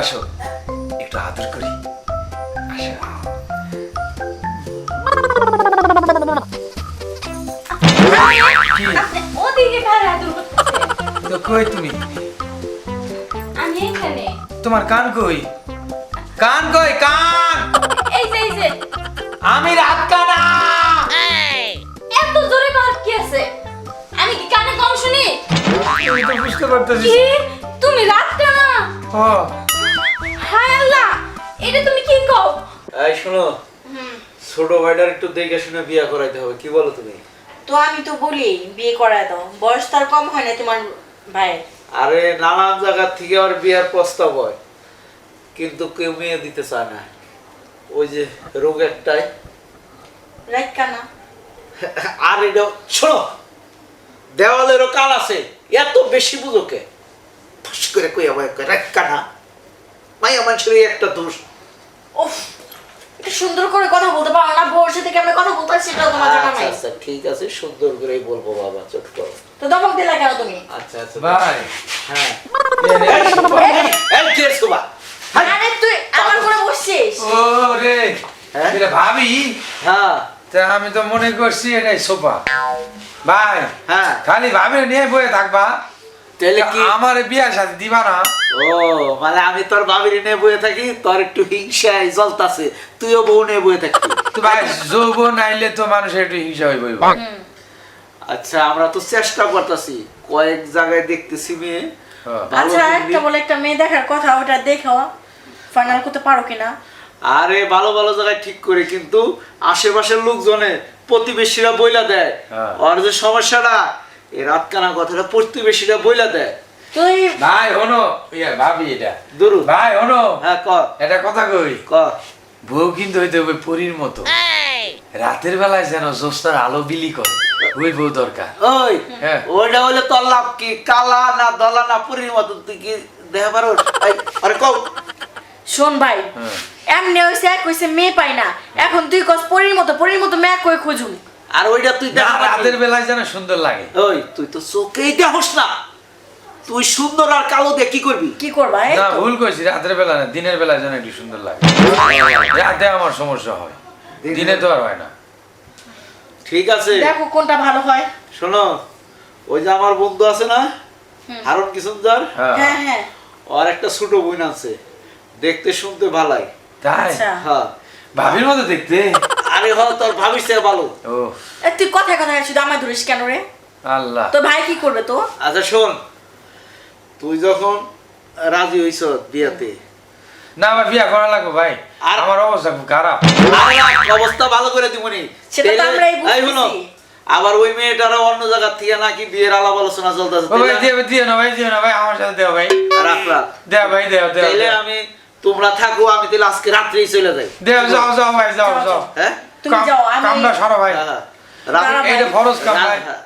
আসো একটু আদর করি। আসো। তো কই তুমি? আমি এখানে। তোমার কান কই? কান কই কান? এই যে এই যে। আমি রাত কানা। এত জোরে কর কি আছে? আমি কি কানে কম শুনি? তুমি তো বুঝতে পারতেছি। তুমি রাত কানা? হায় কি কও। এই শোনো ছোট ভাইটার একটু দেখে শুনে বিয়ে করাইতে হবে কি বলো তুমি? তো আমি তো বলি বিয়ে করায় দাও। বয়স তার কম হয় না তোমার ভাইয়ের। আরে নানান জায়গা থেকে বিয়ার প্রস্তাব হয় কিন্তু কেউ মেয়ে দিতে চায় না। ওই যে রোগ একটাই। আর এটা শোনো দেওয়ালেরও কাল আছে এত বেশি বুঝোকে ফুস করে কই আমার রাখা না মানুষের এই একটা দোষ। উফ একটু সুন্দর করে কথা বলতে পারো না বউর সাথে কেমন কথা বলতে হয় সেটাও তোমার জানা আচ্ছা নাই। আচ্ছা ঠিক আছে সুন্দর করেই বলব বাবা চট করো। তো দমক দিলা কেন তুমি? আচ্ছা আচ্ছা ভাই হ্যাঁ। এই আরে তুই আমার করে বসছিস। ও রে হ্যাঁ? এটা ভাবি? হ্যাঁ। তা আমি তো মনে করছি এটাই সোফা ভাই হ্যাঁ। খালি ভাবি নিয়ে বয়ে থাকবা। তাহলে কি আমার বিয়া সাথে দিবা না? ও মানে আমি তোর নিয়ে বয়ে থাকি তোর একটু হিংসায় জ্বলতাছে তুইও বউ নিয়ে বয়ে থাকবি। তো ভাই যৌবন আইলে তো মানুষের একটু হিংসা হইব আচ্ছা আমরা তো চেষ্টা করতেছি কয়েক জায়গায় দেখতেছি মেয়ে। হ্যাঁ। আচ্ছা একটা বলে একটা মেয়ে দেখার কথা ওটা দেখো ফাইনাল করতে পারো কিনা? আরে ভালো ভালো জায়গায় ঠিক করে কিন্তু আশেপাশের লোকজনে প্রতিবেশীরা বইলা দেয়। হ্যাঁ। আর যে সমস্যাটা এই রাত কানা কথাটা প্রতিবেশীরা বইলা দেয়। তুই ভাই হনো ইয়া ভাবি এটা। দুরু। ভাই হনো হ্যাঁ ক। এটা কথা কই? ক। বউ কিন্তু হইতে হবে পরীর মতো। রাতের বেলায় যেন জ্যোৎস্নার আলো বিলি করে ওই বউ দরকার। ওই হ্যাঁ। ওইটা হলে তোর লাভ কি? কালা না দলা না পুরীর মতো তুই কি দেখা পারো? আরে কও। শোন ভাই হ্যাঁ। এমনি হইছে এক হইছে মেয়ে পাই না। এখন তুই কস পরির মতো পরির মতো মেয়ে কই খুঁজুম? আর ওইটা তুই। রাতের বেলায় যেন সুন্দর লাগে। ওই তুই তো চোখেই দেখোস না। তুই সুন্দর আর কালো দিয়ে কি করবি? কি করবা না ভুল কইছি রাতের বেলা না দিনের বেলায় যেন একটু সুন্দর লাগে। রাতে আমার সমস্যা হয়। দিনে তো আর হয় না। ঠিক আছে। দেখো কোনটা ভালো হয়। শোনো ওই যে আমার বন্ধু আছে না হারুন কিশনজার হ্যাঁ। হ্যাঁ হ্যাঁ। ওর একটা ছোট বোন আছে। দেখতে শুনতে ভালাই। তাই? আচ্ছা। হ্যাঁ। ভাবির মতো দেখতে। আরে হ তোর ভাবিস থেকে ভালো। ও। এ, তুই কথায় কথায় শুধু আমায় ধরিস কেন রে? আল্লাহ। তোর ভাই কি করবে তো? আচ্ছা শোন। তুই যখন রাজি হইছ বিয়াতে। না আমার বিয়া করা লাগবে ভাই। আর- আমার অবস্থা খুব খারাপ। আরে না, অবস্থা ভালো করে দিবনি সেটা তো আমরাই বুঝতেছি। শোনো আবার ওই মেয়েটার অন্য জায়গা থেকে নাকি বিয়ের আলাপ আলোচনা চলতেছে ও ভাই দিয়ে দিয়ে না ভাই দিয়ে না ভাই আমার সাথে দেও ভাই। রাখ রাখ। দেও ভাই দেও দেও তাইলে দেও। আমি তোমরা থাকো আমি তাহলে আজকে রাত্রেই চলে যাই। দেও যাও যাও ভাই যাও যাও, হ্যাঁ? তুমি যাও আমি কামটা সারো ভাই। হ্যাঁ, হ্যাঁ। এইটা ফরজ কাম ভাই। হ্যাঁ,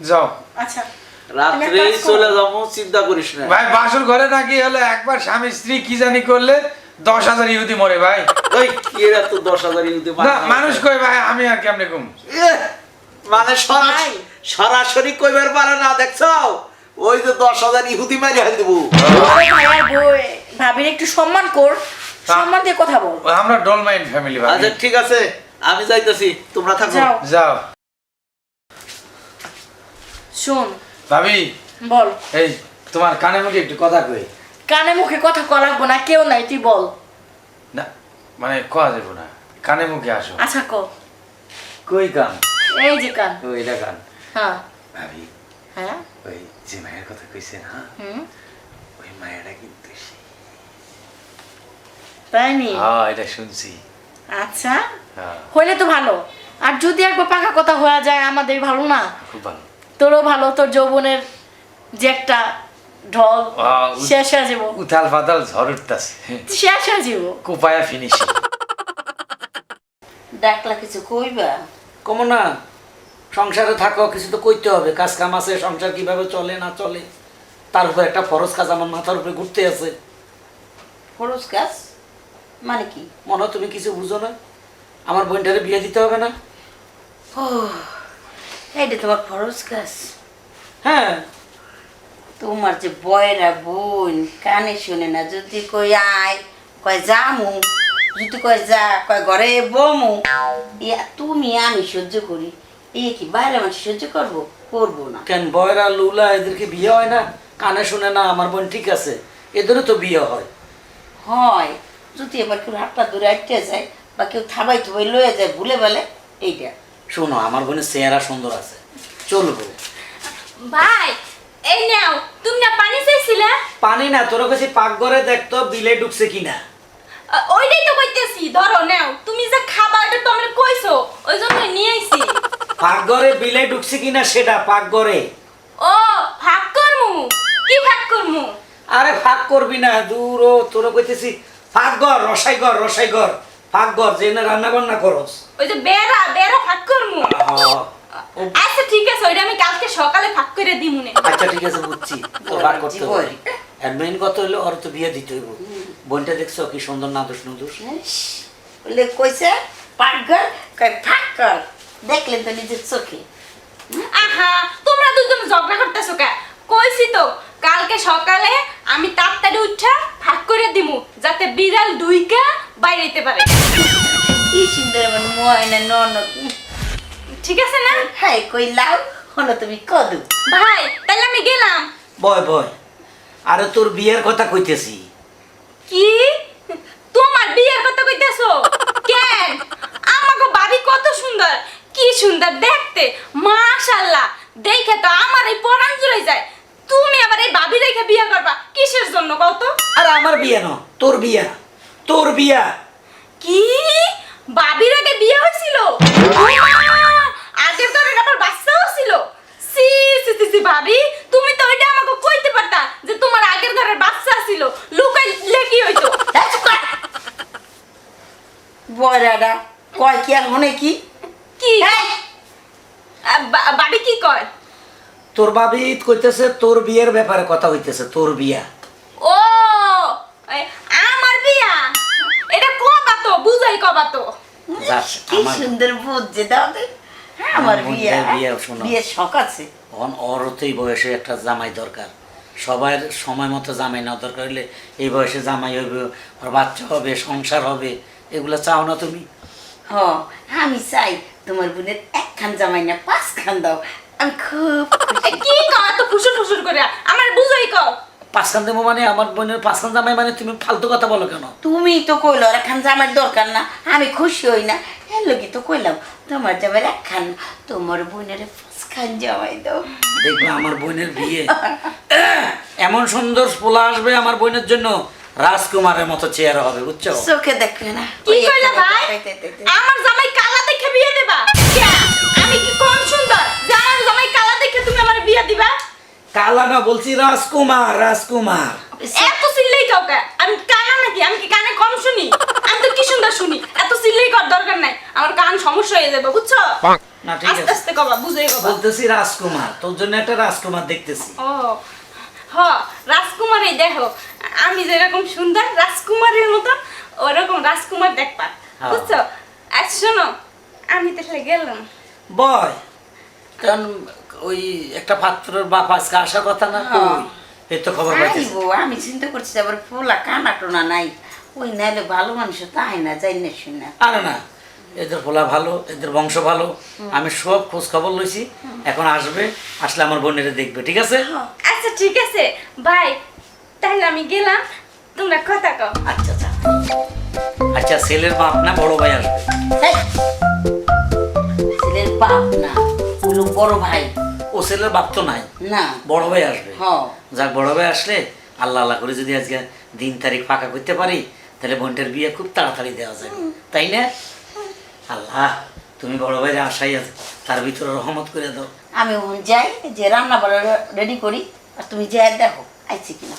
যাও। আচ্ছা। করো। চলে যাব চিন্তা করিস না। ভাই বাসর ঘরে নাকি হলে একবার স্বামী স্ত্রী কি জানি করলে দশ হাজার ইহুদি মরে ভাই। ওই কি এরা তো দশ হাজার না মানুষ কই ভাই আমি আর কেমনে কম মানে সরাসরি সরাসরি কইবার পারে না দেখছ ওই যে দশ হাজার ইহুদি মারি হাল দেবো ভাবির একটু সম্মান কর সম্মান দিয়ে কথা বল। আমরা ডলমাইন ফ্যামিলি ভাই আচ্ছা ঠিক আছে আমি যাইতেছি তোমরা থাকো। যাও। যাও। শোন ভাবি বল। এই তোমার কানে মুখে একটু কথা কই। কানে মুখে কথা কয়া লাগবো না কেউ নাই তুই বল। না মানে কোয়া যাব না কানে মুখে আসো। আচ্ছা ক। কই কান? এই যে কান। ও এটা কান। হ্যাঁ। ভাবি হ্যাঁ? ওই যে মায়ের কথা কইছে না? হুম? ওই মায়েরা কিন্তু তাই নি হ্যাঁ এটা শুনছি। আচ্ছা? হ্যাঁ। হইলে তো ভালো। আর যদি একবার পাকা কথা হয়ে যায় আমাদের ভালো না? খুব ভালো। তোরও ভালো তোর যৌবনের যে একটা ঢল শেষ হয়ে যাব। উথাল পাতাল ঝড় উঠতাছে। শেষ হয়ে যাব। কোপায়া ফিনিশিং ডাকলা কিছু কইবা? কমো না। সংসারে থাকো কিছু তো করতে হবে। কাজ কাম আছে সংসার কীভাবে চলে না চলে? তার উপর একটা ফরজ কাজ আমার মাথার উপরে ঘুরতে আছে। খরচ কাজ? মানে কি? মনে তুমি কিছু বুঝো না আমার বোনটারে বিয়ে দিতে হবে না। ও এইটা তোমার খরচ কাজ। হ্যাঁ। তোমার যে বয়রা বোন কানে শুনে না যদি কই আয় কয় জামু যদি কয় যা কয় ঘরে বমু ইয়া তুমি আমি সহ্য করি। এ কি বাইরে মানুষ সহ্য করব? করব না। কেন বয়রা লুলা এদেরকে বিয়ে হয় না? কানে শুনে না আমার বোন ঠিক আছে। এদেরও তো বিয়ে হয়। হয়। যদি এবার কেউ হাতটা দূরে আটকে যায় বা কেউ থাবাই থুবাই লয়ে যায় ভুলে বলে এইটা। শোনো আমার বোনের চেহারা সুন্দর আছে। চলবো ভাই এই নাও তুমি না পানি চাইছিলে? পানি না তোর কাছে পাকঘরে দেখতো বিলে ঢুকছে কিনা। ওইটাই তো কইতেছি ধরো নাও তুমি যে খাবা এটা তো আমরা কইছো ওই জন্য নিয়ে আইছি। পাক ঘরে বিলে ঢুকছে কিনা সেটা পাকঘরে। ও ভাগ করমু কি ভাগ করমু? আরে ভাগ করবি না দূর ও তোর কইতেছি ফাঁকঘর রসাইঘর রসাইঘর। ফাঁকঘর যে না রান্না বান্না করস। ওই যে বেড়া বেড়া ভাগ করমু। আহ, ও, আচ্ছা ঠিক আছে ওইটা আমি কালকে সকালে ভাগ করে দিমুনে আচ্ছা ঠিক আছে বুঝছি। তো বার করতে। হবে। অ্যাডমিন কত হলো ওর তো বিয়ে দিতে হইব। বোনটা দেখছ কি সুন্দর নাদুস নুদুস? ইস, বলে কইছে পাকঘর কয় ফাঁকঘর। দেখলেন তো নিজের চোখে। আহা তোমরা দুজন ঝগড়া করতেছো কে? কইছি তো কালকে সকালে আমি তাড়াতাড়ি উঠা ভাগ করে দিমু যাতে বিড়াল দুইকা বাইরে যেতে পারে। কি সুন্দর আমার ময়না ননদ। ঠিক আছে না? হাই কই লাও হলো তুমি কদু। ভাই তাহলে আমি গেলাম। বয় বয় আরে তোর বিয়ের কথা কইতেছি। কি? তোমার বিয়ের কথা কইতেছো? কেন? আমাকে বাড়ি কত সুন্দর কি সুন্দর দেখতে মাশাআল্লাহ। দেখে তো আমার এই পরাণ জুড়ে যায়। তুমি আবার এই ভাবি রেখে বিয়ে করবা? কিসের জন্য কও তো? আর আমার বিয়ে ন তোর বিয়া। তোর বিয়া। কি? বাবির আগে বিয়ে হয়েছিল! আগের ঘরে আবার বাচ্চাও ছিল? সি সি সি সি ভাবি তুমি তো ওইটা আমাকে কইতে পারতা যে তোমার আগের ঘরের বাচ্চা ছিল। লুকাই লেকি হইতো? বয়রাডা কয় কি আর মনে কি? কি? আ, বা- বাবি কি কয়? তোর বাবি কইতেছে তোর বিয়ের ব্যাপারে কথা হইতেছে তোর বিয়া। ও আমার বিয়া? এটা কবা তো বুঝাই কবা তো। কি সুন্দর বুঝছে দাও তো। আমার বিয়ে বিয়ে, শোনো। বিয়ের শখ আছে। অন অরতেই বয়সে একটা জামাই দরকার। সবার সময় মতো জামাই নেওয়া দরকার হলে এই বয়সে জামাই হবে ওর বাচ্চা হবে সংসার হবে এগুলো চাও না তুমি? হ আমি চাই তোমার বোনের একখান জামাই না পাঁচখান দাও। আমি খুব কি কও? এত ফুসুর ফুসুর করে। আমার বুঝাই কও। পাঁচখান দেবো মানে আমার বোনের পাঁচখান জামাই মানে তুমি ফালতু কথা বলো কেন? তুমি তো কইলো আর একখান জামাই দরকার না। আমি খুশি হই না। এর লোকই তো কইলাম তোমার জামাই একখান। তোমার বোনের পাঁচখান জামাই দাও। দেখবে আমার বোনের বিয়ে। এমন সুন্দর পোলা আসবে আমার বোনের জন্য। রাজকুমারের মতো চেয়ার হবে বুঝছ? চোখে দেখবে না। কি কইলা ভাই? আমার জামাই কালা দেখে বিয়ে দেবা? বিয়ে দিবা? কালা না বলছি রাজকুমার রাজকুমার। এত সিল্লাই কাউকে? আমি কানা নাকি? আমি কি কানে কম শুনি? আমি তো কি সুন্দর শুনি? এত সিল্লাই কর দরকার নাই। আমার কান সমস্যা হয়ে যাবে বুঝছ? না ঠিক আছে। আস্তে কবা বুঝাই কবা। বলতেছি রাজকুমার তোর জন্য একটা রাজকুমার দেখতেছি। ও হ রাজকুমারই দেখো। আমি যেরকম সুন্দর রাজকুমারের মতো ওরকম রাজকুমার দেখবা। হ্যাঁ। বুঝছ? আচ্ছা শোনো আমি তাহলে গেলাম। বয় কারণ ওই একটা পাত্রের বাপ আজকে আসার কথা না হ্যাঁ। কই? এই তো খবর আইবো, আমি চিন্তা করছি আবার পোলা কানা টোনা নাই। ওই নাইলে ভালো মানুষ তাই না যাই না শুনে। আরে না এদের পোলা ভালো এদের বংশ ভালো। আমি সব খোঁজ খবর লইছি এখন আসবে আসলে আমার বোনেরা দেখবে ঠিক আছে? আচ্ছা ঠিক আছে। বাই তাহলে আমি গেলাম তোমরা কথা কও। আচ্ছা আচ্ছা। আচ্ছা ছেলের বাপ না বড় ভাই আসবে। ছেলের বাপ না বড় ভাই। ও ছেলের বাপ তো নাই। না। বড় ভাই আসবে। যাক বড় ভাই আসলে আল্লাহ আল্লাহ করে যদি আজকে দিন তারিখ ফাঁকা করতে পারি তাহলে বোনটার বিয়ে খুব তাড়াতাড়ি দেওয়া যাবে। তাই না? আল্লাহ তুমি বড় ভাইয়ের আশাই আছে তার ভিতরে রহমত করে দাও। আমি যাই যে রান্না বাড়া রেডি করি আর তুমি যাই দেখো আইছি কিনা।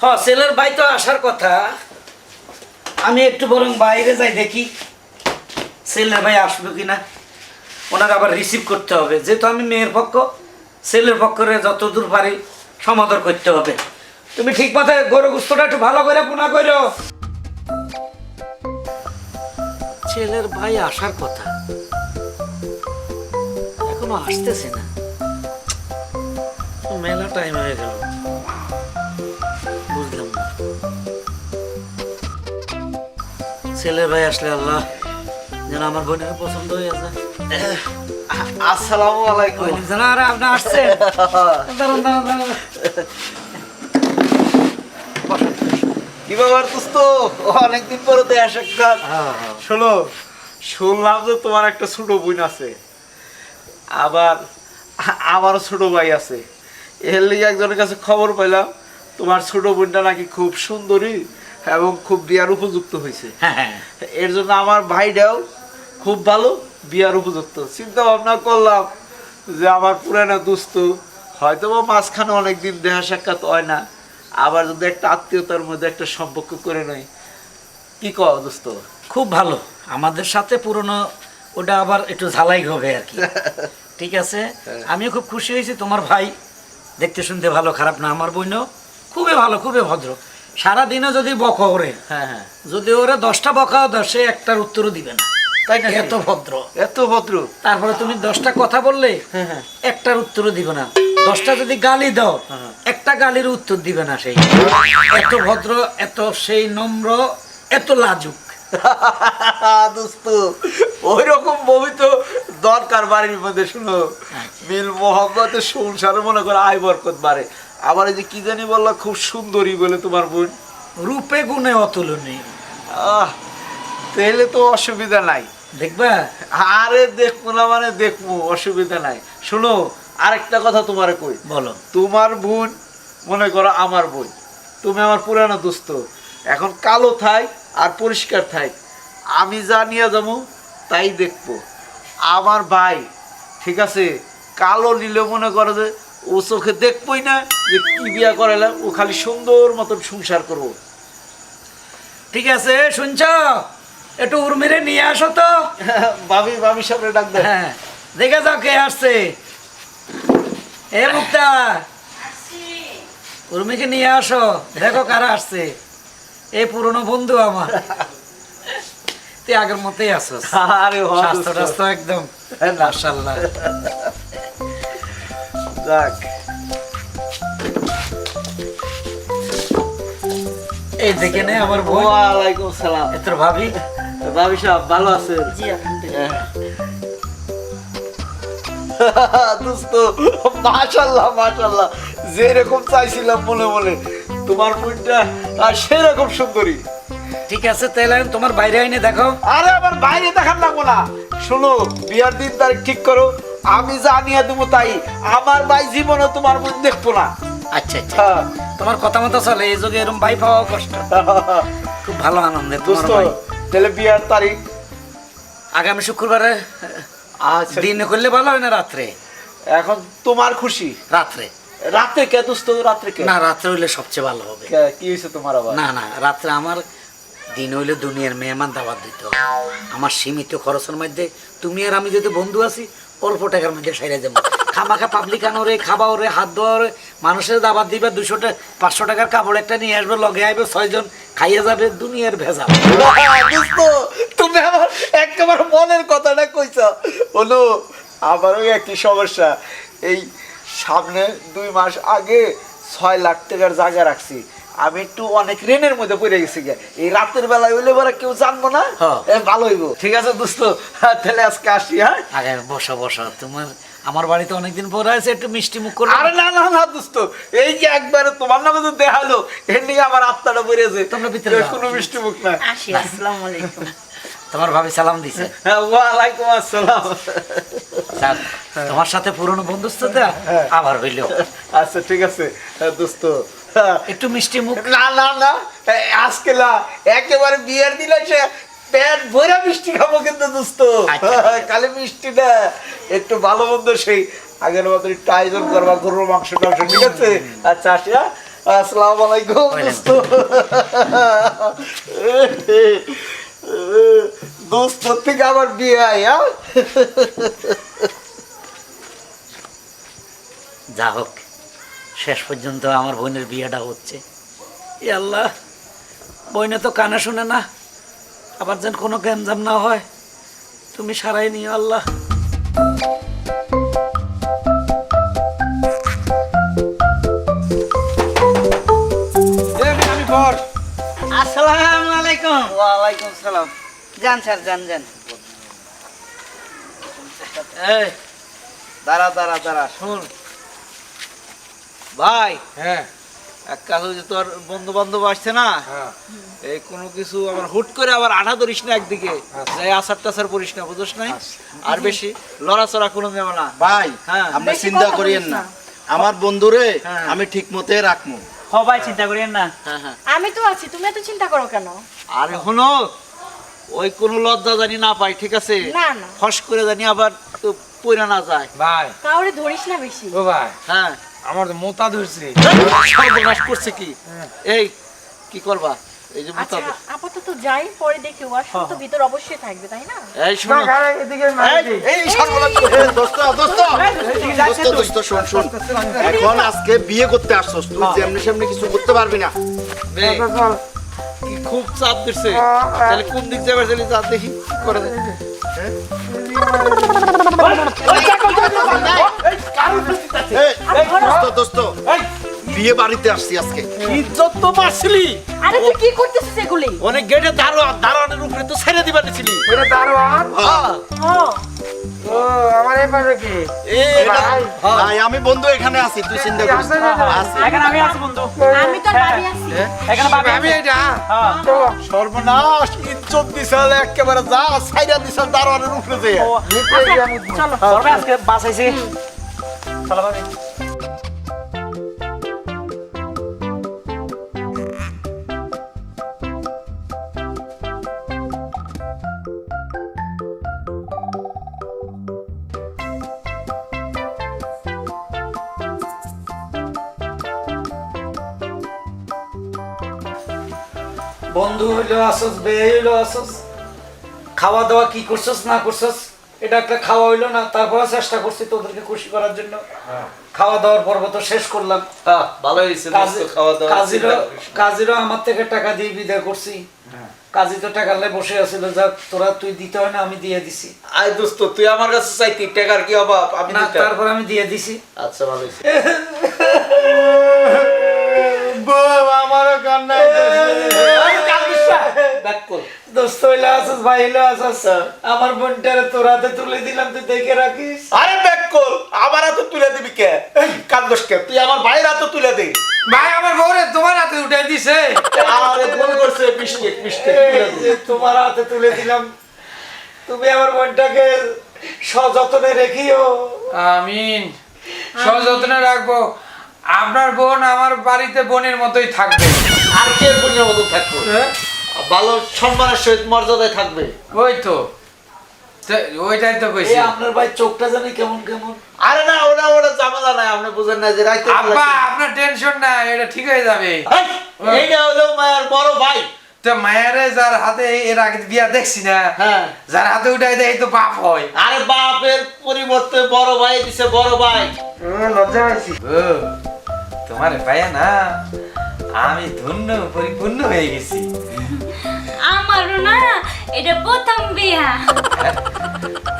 হ ছেলের ভাই তো আসার কথা। আমি একটু বরং বাইরে যাই দেখি ছেলের ভাই আসবে কিনা। ওনাকে আবার রিসিভ করতে হবে। যেহেতু আমি মেয়ের পক্ষ, ছেলের পক্ষরে যত দূর পারি সমাদর করতে হবে। তুমি ঠিক মতো গরু গুস্তটা একটু ভালো করে পোনা করো। ছেলের ভাই আসার কথা। এখনও আসতেছে না। মেলা টাইম হয়ে গেল। বুঝলাম না। ছেলের ভাই আসলে আল্লাহ যেন আমার বোনের পছন্দ হয়ে আছে আসসালামু আলাইকুম। জানা আর আপনি আসছেন? দাঁড়ান দাঁড়ান কি ব্যাপার দোস্ত? অনেকদিন পরে তো আসে শোনো শুনলাম যে তোমার একটা ছোট বোন আছে। আবার আ- আমারও ছোট ভাই আছে। এর লিগে একজনের কাছে খবর পেলাম তোমার ছোট বোনটা নাকি খুব সুন্দরী এবং খুব বিয়ার উপযুক্ত হয়েছে। হ্যাঁ হ্যাঁ। এর জন্য আমার ভাইটাও খুব ভালো বিয়ার উপযুক্ত। চিন্তা ভাবনা করলাম যে আমার পুরানো দুস্থ হয়তো বা মাঝখানে অনেকদিন দেহা সাক্ষাৎ হয় না আবার যদি একটা আত্মীয়তার মধ্যে একটা সম্পর্ক করে নেই কি কও দোস্ত? খুব ভালো। আমাদের সাথে পুরনো ওটা আবার একটু ঝালাই হবে আর কি। ঠিক আছে? আমিও খুব খুশি হয়েছি তোমার ভাই দেখতে শুনতে ভালো খারাপ না আমার বোনও খুবই ভালো খুবই ভদ্র। সারাদিনও যদি বকা ওরে হ্যাঁ হ্যাঁ। যদি ওরে দশটা বকাও সে একটার উত্তরও দিবে না। তাই না এত ভদ্র। এত ভদ্র। তারপরে তুমি দশটা কথা বললে হ্যাঁ হ্যাঁ। একটার উত্তরও দিবে না। দশটা যদি গালি দাও একটা গালির উত্তর দিবে না সেই এত ভদ্র এত সেই নম্র এত লাজুক। দোস্ত ওই রকম বই তো দরকার বাড়ির মধ্যে শুনো। মিল মোহাম্মতের সংসারে মনে করে আয় বরকত বাড়ে। আবার এই যে কি জানি বললা খুব সুন্দরী বলে তোমার বোন। রূপে গুণে অতুলনীয়। আহ তাহলে তো অসুবিধা নাই। দেখবা? আরে দেখব না মানে দেখব অসুবিধা নাই। শোনো আরেকটা কথা তোমারে কই। বলো। তোমার বোন মনে করো আমার বোন তুমি আমার পুরানো দোস্ত। এখন কালো থাই আর পরিষ্কার থাই। আমি যা নিয়ে যাব তাই দেখব। আমার ভাই ঠিক আছে? কালো নিলে মনে করো যে ও চোখে দেখবই না যে কি বিয়া করালাম ও খালি সুন্দর মতন সংসার করব। ঠিক আছে শুনছ? একটু উর্মিরে নিয়ে আসো তো। ভাবি ভাবির সামনে ডাক হ্যাঁ দেখে যাও কে আসছে। এ মুক্তা উর্মিকে নিয়ে আসো। দেখো কারা আসছে। এই পুরনো বন্ধু আমার। তুই আগের মতোই আছো আরে স্বাস্থ্য টাস্থ্য একদম। হ্যাঁ মাশাল্লাহ যাক। এই দেখে নে আমার বোন। ওয়ালাইকুম সালাম। তোর ভাবি? ভাবি সাহেব ভালো আছেন? জি দোস্ত মাশাল্লাহ মাশাল্লাহ যেরকম চাইছিলাম মনে মনে তোমার আর সেরকম সুন্দরী। ঠিক আছে তাহলে আমি তোমার বাইরে আইনে দেখো। আরে আমার বাইরে দেখার লাগবো না। শোনো বিয়ার দিন তারিখ ঠিক করো। আমি যা দেবো তাই। আমার ভাই জীবনে তোমার বোন দেখব না। আচ্ছা আচ্ছা। হ্যাঁ। তোমার কথা মতো চলে এই যুগে এরকম ভাই পাওয়া কষ্ট। খুব ভালো দোস্ত ভাই। তাহলে বিয়ার তারিখ? আগামী শুক্রবারে আচ্ছা। দিনে করলে ভালো হয় না রাত্রে? এখন তোমার খুশি? রাত্রে। রাতে কে দোস্ত রাত্রে কে? না রাত্রে হইলে সবচেয়ে ভালো হবে। কি? হয়েছে তোমার আবার? না না রাত্রে আমার দিন হইলে দুনিয়ার মেহমান দাওয়াত দিতে হবে। আমার সীমিত খরচের মধ্যে তুমি আর আমি যদি বন্ধু আছি অল্প টাকার মধ্যে সাইরে যাব। খামাখা পাবলিক আনোরে খাবা ওরে, হাত ধোয়া ওরে। মানুষের দাবাত দিবে দুশো টাকা পাঁচশো টাকার কাপড় একটা নিয়ে আসবে, লগে আইবে ছয়জন, খাইয়ে যাবে দুনিয়ার ভেজা তুমি আমার একেবারে মনের কথাটা কইছ। হলো আমারও একই সমস্যা। এই সামনে দুই মাস আগে ছয় লাখ টাকার জায়গা রাখছি। আমি একটু অনেক ঋণের মধ্যে পড়ে গেছি গে। এই রাতের বেলায় হইলে পরে কেউ জানব না হ্যাঁ। ভালো হইব। ঠিক আছে দোস্ত হ্যাঁ, তাহলে আজকে আসি হ্যাঁ? আগে বসো বসো। তোমার আমার বাড়িতে অনেকদিন পরে আছে একটু মিষ্টি মুখ করে। আরে না না না দোস্ত এই যে একবারে তোমার নামে তো দেখাল এর নিয়ে আমার আত্মাটা বেড়েছে তোমরা ভিতরে কোনো মিষ্টি মুখ না। আসি আসসালামু আলাইকুম। তোমার ভাবি সালাম দিছে। হ্যাঁ, ওয়ালাইকুম আসসালাম। তোমার সাথে পুরনো বন্ধুত্বটা আবার হইল। আচ্ছা ঠিক আছে। হ্যাঁ, দোস্ত হ্যাঁ। একটু মিষ্টি মুখ। না না না আজকে না একেবারে বিয়ের দিলে সে পেট ভরে মিষ্টি খাব কিন্তু দোস্ত। আচ্ছা। কালে মিষ্টি না একটু ভালো মন্দ সেই আগের মতো একটু আয়োজন করবা গরুর মাংস টাংস ঠিক আছে? আচ্ছা আসি হ্যাঁ? আসসালামু আলাইকুম দোস্ত। দোস্ত থেকে আবার বিয়ে হয় হ্যাঁ? যা হোক শেষ পর্যন্ত আমার বোনের বিয়েটা হচ্ছে। এ আল্লাহ বইনে তো কানে শুনে না আবার যেন কোনো গ্যামজাম না হয়। তুমি সারাই নিও আল্লাহ। আসসালামু ওয়ালাইকুম যান স্যার দাঁড়া দাঁড়া দাঁড়া শুন। ভাই হ্যাঁ। এক কাজ হচ্ছে তোর বন্ধু বান্ধব আসছে না? হ্যাঁ। এই কোনো কিছু আবার হুট করে আবার আঠা ধরিস না একদিকে। আচ্ছা। যাই আসার টাসার করিস না বুঝছ নাই? আর বেশি লড়াচড়া কোনো নেব না। ভাই হ্যাঁ। আপনি চিন্তা করিয়েন না। আমার বন্ধুরে। আমি ঠিক মতে রাখব সবাই চিন্তা করিয়েন না। হ্যাঁ হ্যাঁ। আমি তো আছি তুমি এত চিন্তা করো কেন? আরে হলো ওই কোনো লজ্জা জানি না পাই ঠিক আছে? না না। ফস করে জানি আবার তো পইরা না যায়। ভাই। কাউরে ধরিস না বেশি। ও ভাই। হ্যাঁ। আমার তো মোতা ধরছে। সর্বনাশ করছে কি? এই কি করবা? এই যে আচ্ছা আপাতত যাই পরে দেখি ও তো ভিতর অবশ্যই থাকবে তাই না? এই শোনো। এদিকে এই, এই সর্বনাশ এ, দোস্ত দোস্ত। দোস্ত দোস্ত শোন শোন। এখন আজকে বিয়ে করতে আসছস তুই যেমনি সেমনি কিছু করতে পারবি না। খুব চাপ দিচ্ছে তাহলে কোন দিক যাবে তাহলে চাপ দেখি করে। দে। দোস্ত দোস্ত। বিয়ে বাড়িতে আসছি আজকে। ইজ্জত তো আরে তুই কি করতেছিস এগুলি? অনেক গেটে দারোয়ান দারোয়ানের উপরে তো ছেড়ে দিবা নিছিলি। এটা দারোয়ান? হ্যাঁ। ও ও আমার এই পাশে কি? এই, ভাই। হ্যাঁ। ভাই আমি বন্ধু এখানে আছি তুই চিন্তা করিস না। এখানে আমি আছি বন্ধু। আমি তো ভাবি আছি। এখানে বাবা আমি এটা হ্যাঁ। সর্বনাশ ইজ্জত দিছাল একেবারে যা সাইরা দিছাল দারোয়ানের উপরে যে আচ্ছা, চলো। আজকে বাসাইছে চলো বন্ধু হইল আসস বে হইল আসস। খাওয়া দাওয়া কি করছস না করছস এটা একটা খাওয়া হইল না তারপরে চেষ্টা করছি তোদেরকে খুশি করার জন্য। খাওয়া দাওয়ার পর্ব তো শেষ করলাম। ভালো হয়েছে কাজী- খাওয়া দাওয়া কাজীরও কাজীরও আমার থেকে টাকা দিয়ে বিদায় করছি। কাজী তো টাকা লাই বসে আছিল যাক তোরা তুই দিতে হয় না আমি দিয়ে দিছি। আয় দোস্ত তুই আমার কাছে চাইতি টাকার কি অভাব? আমি না। তারপর আমি দিয়ে দিছি। আচ্ছা ভালো হয়েছে। আমারও কান্না দোস্ত হইলে আসস ভাই হইলে আসস আমার বোনটারে তোর হাতে তুলে দিলাম তুই দেখে রাখিস। আরে ব্যাক কর আমার হাতে তুলে দিবি কে? কান্দস কে? তুই আমার ভাইয়ের হাতে তুলে দে। ভাই আমার বউরে তোমার হাতে উঠে দিছে। আরে ভুল করছে মিস্টেক মিস্টেক এই তুলে দে যে তোমার হাতে তুলে দিলাম। তুমি আমার বোনটাকে সযত্নে রেখিও। আমিন। সযত্নে রাখব। আপনার বোন আমার বাড়িতে বোনের মতোই থাকবে। আর কে বোনের মতো থাকবে? ভালো সম্মানের সহিত মর্যাদায় থাকবে। ওই তো। ওইটাই তো কইছি। আপনার ভাই চোখটা জানি কেমন কেমন? আরে না ওটা ওটা ঝামেলা নাই আপনি বুঝেন না যে রাইতে আব্বা আপনার টেনশন না এটা ঠিক হয়ে যাবে। এইটা হলো মায়ের বড় ভাই। তো মায়েরে যার হাতে এর আগে বিয়া দেখছি না হ্যাঁ। যার হাতে উঠাই দেয় তো বাপ হয়। আরে বাপের পরিবর্তে বড় ভাই দিছে বড় ভাই। লজ্জা পাইছি। তোমার ভাইয়া না আমি ধন্য পরিপূর্ণ হয়ে গেছি। আমারও না এটা প্রথম বিয়া।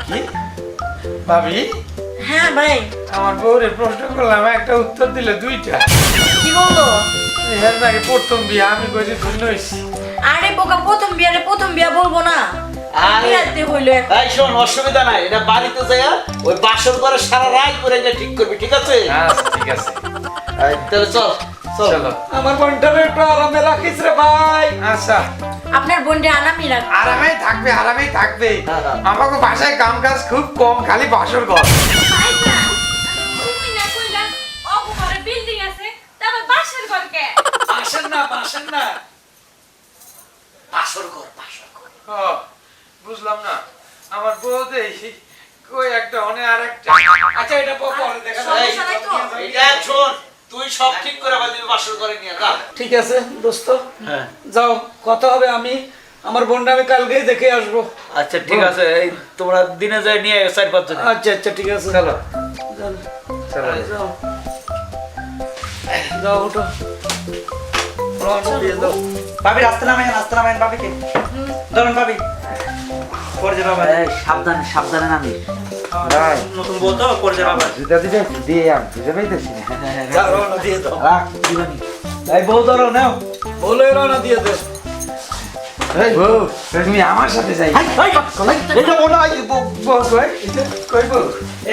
কি? ভাবি? হ্যাঁ ভাই। আমার বউরে প্রশ্ন করলাম একটা উত্তর দিলে দুইটা। কি বলল? এর নাকি প্রথম বিয়া আমি কইছি ধন্য হয়েছি আরে বোকা প্রথম বিয়ারে প্রথম বিয়া বলব না। এই শোন অসুবিধা নাই এটা বাড়িতে যাইয়া ওই বাসর করে সারা রাত করে এটা ঠিক করবি ঠিক আছে? আচ্ছা ঠিক আছে। তাহলে চল। চল। আমার বোনটারে একটু আরামে রাখিস রে ভাই। আচ্ছা। আপনার বোনটা আনামি রাখ আরামেই থাকবে আরামেই থাকবে হ্যাঁ, হ্যাঁ। আমাকে বাসায় কাম কাজ খুব কম খালি বাসর ঘর আইসা, তুমি না কইলা অপঘরে বিল্ডিং আছে তারপর বাসার ঘর কে আসেন না আসেন না বাসর ঘর বাসর ঘর ও, বুঝলাম না আমার বউ দেই কই একটা অনে আর একটা আচ্ছা এটা পরে দেখা? এইটা শোন তুই সব ঠিক করে বাদিবি বাসর করে নিয়ে যা। ঠিক আছে দোস্ত। হ্যাঁ। যাও কথা হবে আমি। আমার বোনটা আমি কালকেই দেখে আসব। আচ্ছা ঠিক আছে এই তোমরা দিনে যাই নিয়ে চার পাঁচ আচ্ছা আচ্ছা ঠিক আছে। চলো। যাও। চলো। যাও। যাও ওঠো রওনা দিয়ে দাও। ভাবি রাস্তা নামেন রাস্তা নামেন ভাবিকে। ধরেন ভাবি। পরে যে বাবা। সাবধানে সাবধানে নামি। ভাই নতুন বউ তো পরে যে বাবা জুতা দিতে দিয়ে আম বুঝে পাইতেছি। না যাও রওনা দিয়ে দাও। রাখ। দিবানি এই বউ ধরো নাও। বলে রওনা দিয়ে বউ তুমি আমার সাথে যাই। এটা মনে হয় কই? বউ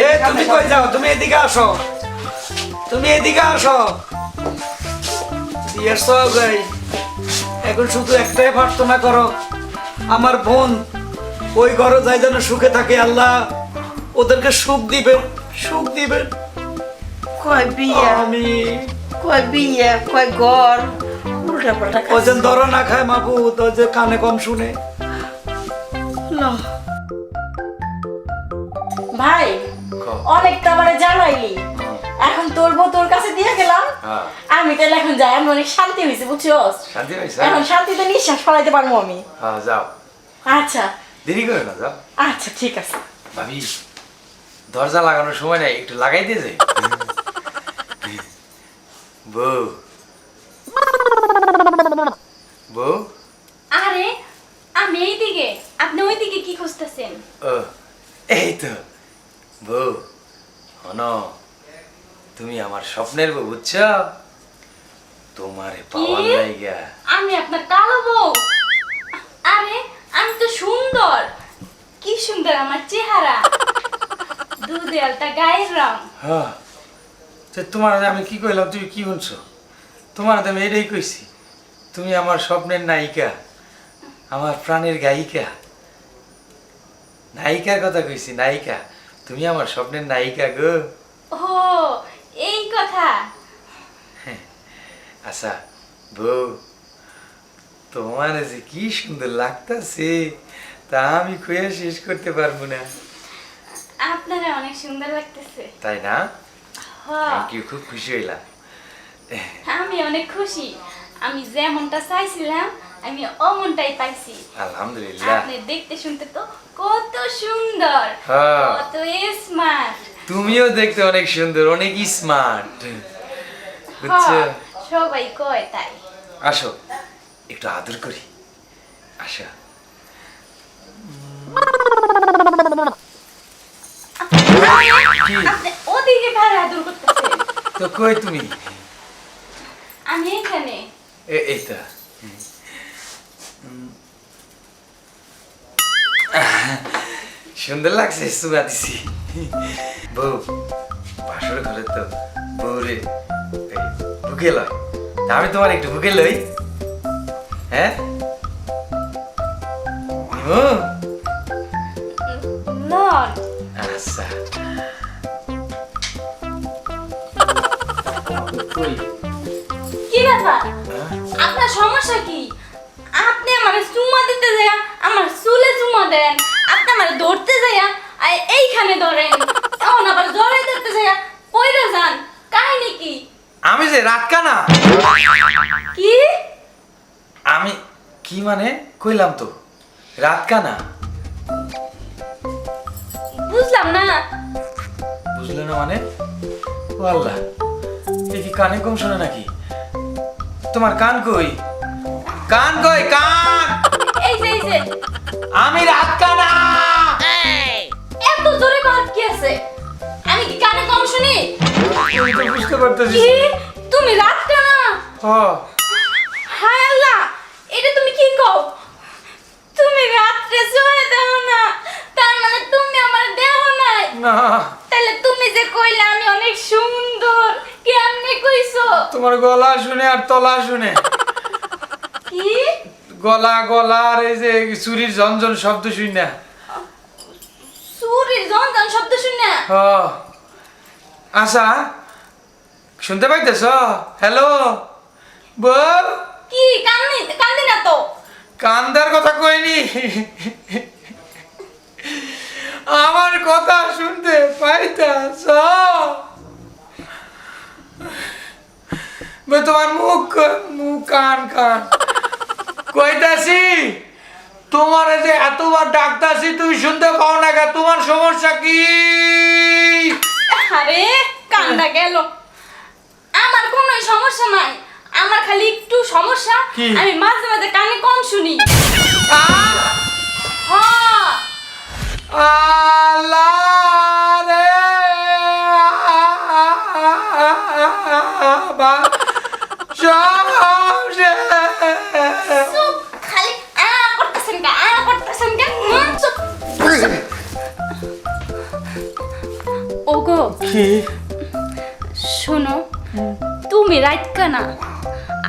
এ তুমি কই যাও? তুমি এদিকে আসো। তুমি এদিকে আসো। বিয়ের সব এই এখন শুধু একটাই প্রার্থনা করো। আমার বোন ওই ঘরে যাই যেন সুখে থাকে আল্লাহ। ওদেরকে সুখ দিবেন সুখ দিবেন। কয় বিয়া আমি। কয় বিয়া কয় ঘর উল্টা পাল্টা ও যেন ধরো না খায় মাবুদ ও যে কানে কম শুনে। ভাই অনেক তো আমারে জানাইলি। এখন তোর বউ তোর কাছে দিয়ে গেলাম। হ্যাঁ। আমি তাহলে এখন যাই আমি অনেক শান্তি হয়েছে বুঝছ শান্তি হয়েছে? এখন শান্তিতে নিঃশ্বাস ফলাইতে পারব আমি। হ্যাঁ যাও। আচ্ছা। দেরি করে না যাও। আচ্ছা ঠিক আছে। ভাবি। দরজা লাগানোর সময় নাই একটু লাগাই দিয়ে যাই। বউ। বউ। আরে আমি এইদিকে আপনি ওইদিকে কি খুঁজতেছেন? ও এই তো। বউ হন তুমি আমার স্বপ্নের বউ বুঝছ? তোমারে পাওয়ার? লাইগা। আমি আপনার কালো বউ। আরে আমি তো সুন্দর। কি সুন্দর আমার চেহারা। দুধে আলতা গায়ের রং। হ্যাঁ। তো তোমার আমি কি কইলাম তুমি কি শুনছো? তোমার আমি এটাই কইছি তুমি আমার স্বপ্নের নায়িকা আমার প্রাণের গায়িকা। নায়িকার কথা কইছি নায়িকা। তুমি আমার স্বপ্নের নায়িকা গো। ও এই কথা। আচ্ছা বউ তোমার যে কি সুন্দর লাগতাছে তা আমি কইয়া শেষ করতে পারব না। আপনারা অনেক সুন্দর লাগতেছে। তাই না? হ্যাঁ। থ্যাংক ইউ খুব খুশি হইলাম। আমি অনেক খুশি। আমি যেমনটা চাইছিলাম আমি অমনটাই পাইছি। আলহামদুলিল্লাহ। আপনি দেখতে শুনতে তো কত সুন্দর হ্যাঁ। কত স্মার্ট তুমিও দেখতে অনেক সুন্দর অনেক স্মার্ট বুঝছ? সবাই কয় তাই। আসো একটু আদর করি। আসো। ওদিকে কারে আদর করতেছেন। তো কই তুমি? আমি এখানে। এ- সুন্দর লাগছে সুগা দিছি। বউ বাসর ঘরে তো বউরে বুকে লয়। আমি তোমার একটু বুকে লই। হ্যাঁ? কই? কি ব্যাপার? হ্যাঁ? আপনার সমস্যা কি? আপনি আমার চুমা দিতে যায়া আমার চুলে চুমা দেন। আপনি আমার ধরতে যায়া আর এইখানে ধরেন। এখন আবার জড়াই ধরতে যায়া পয়রা যান। কাহিনী কি? আমি যে রাত কানা কি? আমি কি মানে? কইলাম তো। রাত কানা বুঝলাম না। বুঝলে না মানে? ও আল্লাহ। কানে কম শোনে নাকি? তোমার কান কই? কান কই কান? এই যে এই যে। আমি রাত কানা। এত জোরে কথা কি আছে? আমি কি কানে কম শুনি? তুমি তো বুঝতে পারতেছি। কি? তুমি রাত কানা? ও হায় আল্লাহ এটা তুমি কি কও? তুমি রাত্রে শুয়ে দাও না তার মানে তুমি আমার দেহ নাই না। তাহলে তুমি যে কইলে আমি অনেক সুন্দর কেমনে কইছো? তোমার গলা শুনে আর তলা শুনে। কি? গলা গলা আর এই যে চুরির ঝনঝন শব্দ শুই না। সুরের জনজন শব্দ শুনে হ। আশা শুনতে পাইতেছ? হ্যালো? বল। কি কান্দি কান্দি না তো? কান্দার কথা কইনি। আমার কথা পাইতাছ বে তোমার মুখ মুখ কান কান কইতাছি তোমার যে এতবার ডাকতাছি তুই শুনতে পাও না কে তোমার সমস্যা কি আরে কান্দা গেল। আমার কোনো সমস্যা নাই। আমার খালি একটু সমস্যা। আমি মাঝে মাঝে কানে কম শুনি! হ্যাঁ। আল্লাহ! সব ওগো কি? শোনো তুমি রাইট কানা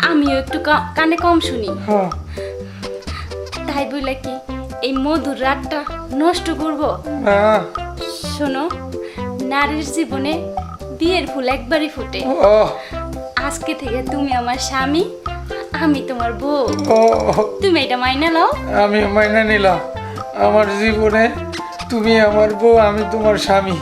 আমিও একটু কানে কম শুনি। হ্যাঁ। তাই বলে কি এই মধুর রাতটা নষ্ট করব? শোনো নারীর জীবনে বিয়ের ফুল একবারই ফুটে। আজকে থেকে তুমি আমার স্বামী আমি তোমার বউ। তুমি এটা মাইনা নাও। আমি মাইনা নিলাম। আমার জীবনে তুমি আমার বউ আমি তোমার স্বামী।